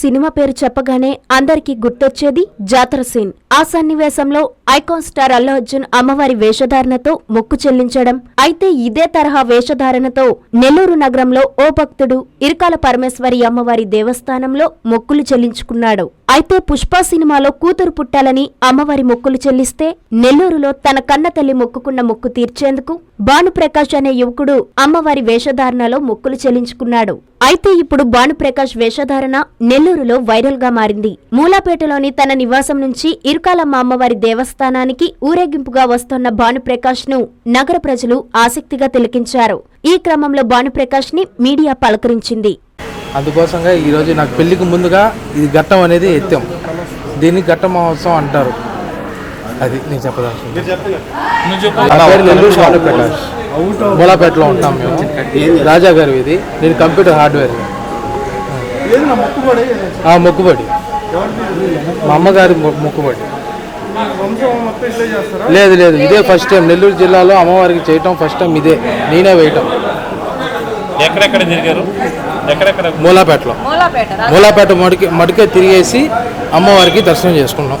Cinema పేరు చెప్పగానే అందరికీ గుర్తొచ్చేది జాతర సీన్. ఆ సన్నివేశంలో ఐకాన్ స్టార్ అల్లు అర్జున్ అమ్మవారి వేషధారణతో మొక్కు చెల్లించడం అయితే ఇదే తరహా వేషధారణతో నెల్లూరు నగరంలో ఓ భక్తుడు ఇరకాల పరమేశ్వరి అమ్మవారి దేవస్థానంలో మొక్కులు చెల్లించుకున్నాడు. అయితే పుష్ప సినిమాలో కూతురు పుట్టాలని అమ్మవారి మొక్కులు చెల్లిస్తే నెల్లూరులో తన కన్న తల్లి మొక్కుకున్న మొక్కు తీర్చేందుకు భానుప్రకాష్ అనే యువకుడు అమ్మవారి వేషధారణలో మొక్కులు చెల్లించుకున్నాడు. అయితే ఇప్పుడు భానుప్రకాష్ వేషధారణ నెల్లూరులో వైరల్గా మారింది. మూలాపేటలోని తన నివాసం నుంచి ఇరుకాలమ్మ అమ్మవారి దేవస్థానానికి ఊరేగింపుగా వస్తున్న భానుప్రకాష్ను నగర ప్రజలు ఆసక్తిగా తిలకించారు. ఈ క్రమంలో భానుప్రకాష్ని మీడియా పలకరించింది. అందుకోసంగా ఈరోజు నాకు పెళ్ళికి ముందుగా ఇది ఘట్టం అనేది ఎత్తాం. దీన్ని ఘట్ట మహోత్సవం అంటారు. అది నేను ప్రకాష్ మూలాపేటలో ఉంటాం మేము. రాజా గారు ఇది. నేను కంప్యూటర్ హార్డ్వేర్. ఆ, మొక్కుబడి. మా అమ్మగారి మొక్కుబడి. లేదు లేదు. ఇదే ఫస్ట్ టైం నెల్లూరు జిల్లాలో అమ్మవారికి చేయటం ఫస్ట్ టైం ఇదే. నేనే వేయటం. ఎక్కడెక్కడ తిరిగారు? ఎక్కడెక్కడ? మూలాపేటలో మూలాపేట మడికి మడికే తిరిగేసి అమ్మవారికి దర్శనం చేసుకున్నాం.